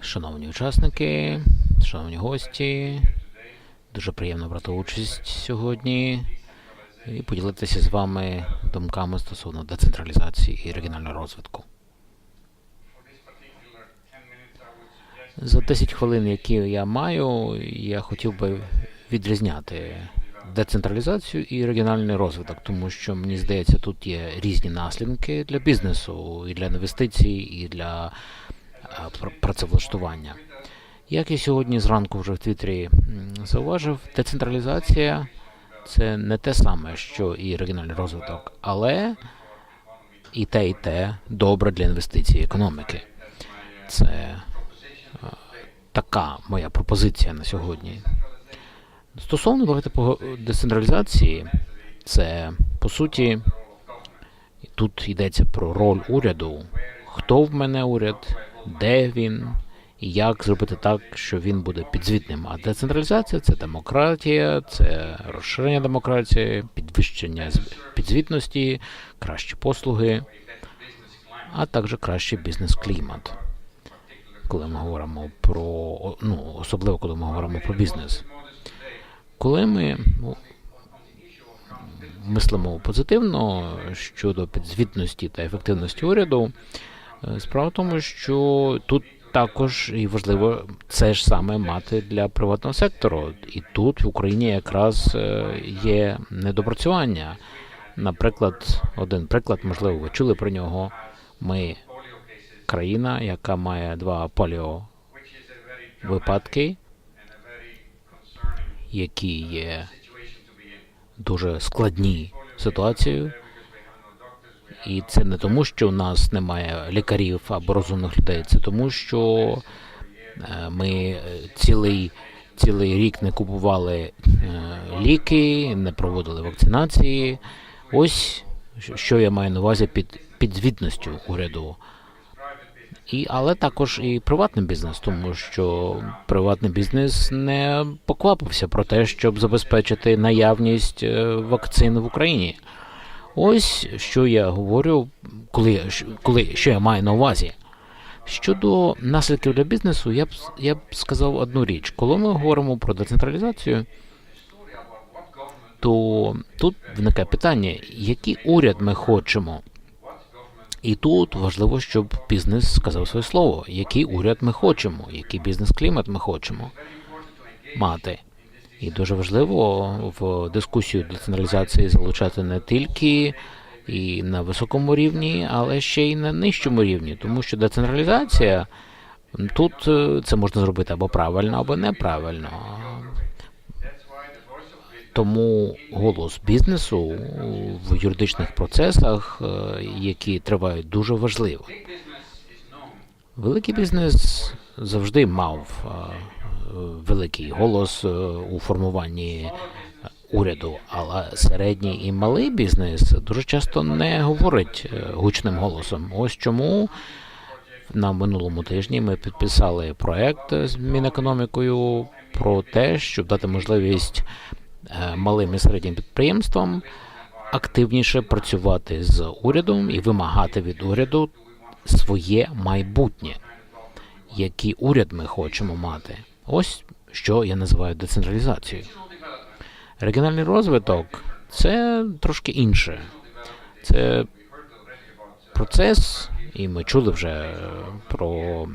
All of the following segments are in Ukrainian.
Шановні учасники, шановні гості, дуже приємно брати участь сьогодні і поділитися з вами думками стосовно децентралізації і регіонального розвитку. За 10 хвилин, які я маю, я хотів би відрізняти децентралізацію і регіональний розвиток, тому що мені здається, тут є різні наслідки для бізнесу, і для інвестицій, і для працевлаштування. Як я сьогодні зранку вже в Твіттері зауважив, децентралізація це не те саме, що і регіональний розвиток, але і те, і те добре для інвестицій економіки. Це е, така моя пропозиція на сьогодні. Стосовно по децентралізації, це по суті тут йдеться про роль уряду. Хто в мене уряд, де він, і як зробити так, що він буде підзвітним. А децентралізація це демократія, це розширення демократії, підвищення підзвітності, кращі послуги, а також кращий бізнес-клімат. Коли ми говоримо про ну, особливо коли ми говоримо про бізнес. Коли ми ну, мислимо позитивно щодо підзвітності та ефективності уряду, справа в тому, що тут також і важливо це ж саме мати для приватного сектору. І тут в Україні якраз е, є недопрацювання. Наприклад, один приклад, можливо, ви чули про нього. Ми країна, яка має два поліо випадки, які є дуже складні ситуацією. І це не тому, що у нас немає лікарів або розумних людей, це тому, що е, ми е, цілий, цілий рік не купували е, ліки, не проводили вакцинації. Ось що я маю на увазі під підзвітністю уряду. І, але також і приватний бізнес, тому що приватний бізнес не поквапився про те, щоб забезпечити наявність вакцин в Україні. Ось що я говорю, коли, коли що я маю на увазі. Щодо наслідків для бізнесу, я б я б сказав одну річ. Коли ми говоримо про децентралізацію, то тут виникає питання, який уряд ми хочемо. І тут важливо, щоб бізнес сказав своє слово, який уряд ми хочемо, який бізнес-клімат ми хочемо мати. І дуже важливо в дискусію децентралізації залучати не тільки і на високому рівні, але ще й на нижчому рівні, тому що децентралізація тут е, це можна зробити або правильно, або неправильно. Тому голос бізнесу в юридичних процесах, е, які тривають, дуже важливий. Великий бізнес завжди мав е, великий голос е, у формуванні уряду, але середній і малий бізнес дуже часто не говорить е, гучним голосом. Ось чому на минулому тижні ми підписали проект з Мінекономікою про те, щоб дати можливість е, малим і середнім підприємствам активніше працювати з урядом і вимагати від уряду своє майбутнє, який уряд ми хочемо мати. Ось що я називаю децентралізацією. Регіональний розвиток це трошки інше. Це процес, і ми чули вже е, про е,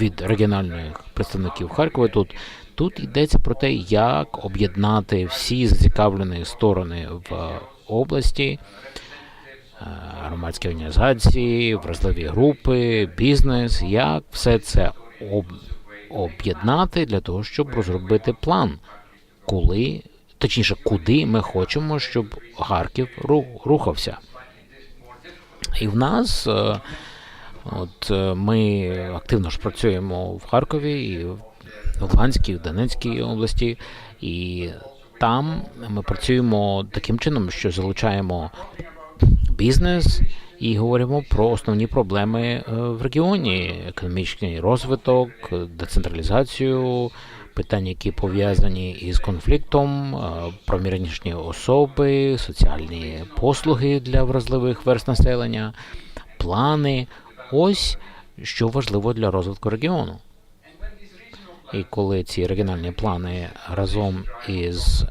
від регіональних представників Харкова тут. Тут йдеться про те, як об'єднати всі зацікавлені сторони в області, е, громадські організації, вразливі групи, бізнес, як все це об, об'єднати для того, щоб розробити план, коли, точніше, куди ми хочемо, щоб Харків рухався. І в нас, е, от е, ми активно ж працюємо в Харкові і в Луганській, в Донецькій області, і там ми працюємо таким чином, що залучаємо бізнес і говоримо про основні проблеми е, в регіоні: економічний розвиток, децентралізацію, питання, які пов'язані із конфліктом, е, промірнішні особи, соціальні послуги для вразливих верст населення, плани. Ось що важливо для розвитку регіону. І коли ці регіональні плани разом із е,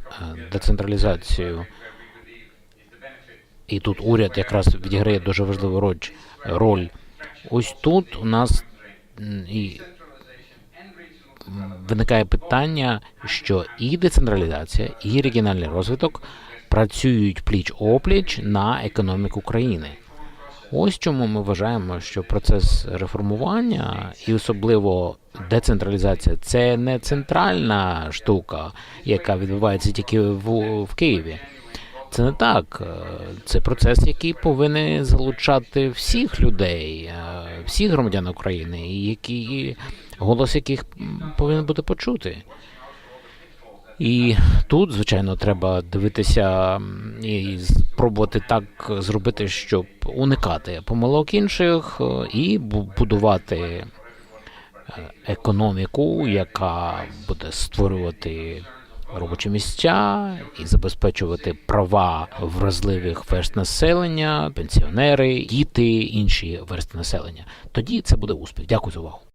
децентралізацією, і тут уряд якраз відіграє дуже важливу роль. Ось тут у нас і виникає питання, що і децентралізація, і регіональний розвиток працюють пліч опліч на економіку країни. Ось чому ми вважаємо, що процес реформування і особливо децентралізація це не центральна штука, яка відбувається тільки в, в Києві. Це не так. Е, Це процес, який повинен залучати всіх людей, е, всіх громадян України, які голос яких повинен бути почути. І тут, звичайно, треба дивитися і спробувати так зробити, щоб уникати помилок інших е, і будувати економіку, яка буде створювати робочі місця і забезпечувати права вразливих верст населення, пенсіонери, діти, інші версти населення. Тоді це буде успіх. Дякую за увагу.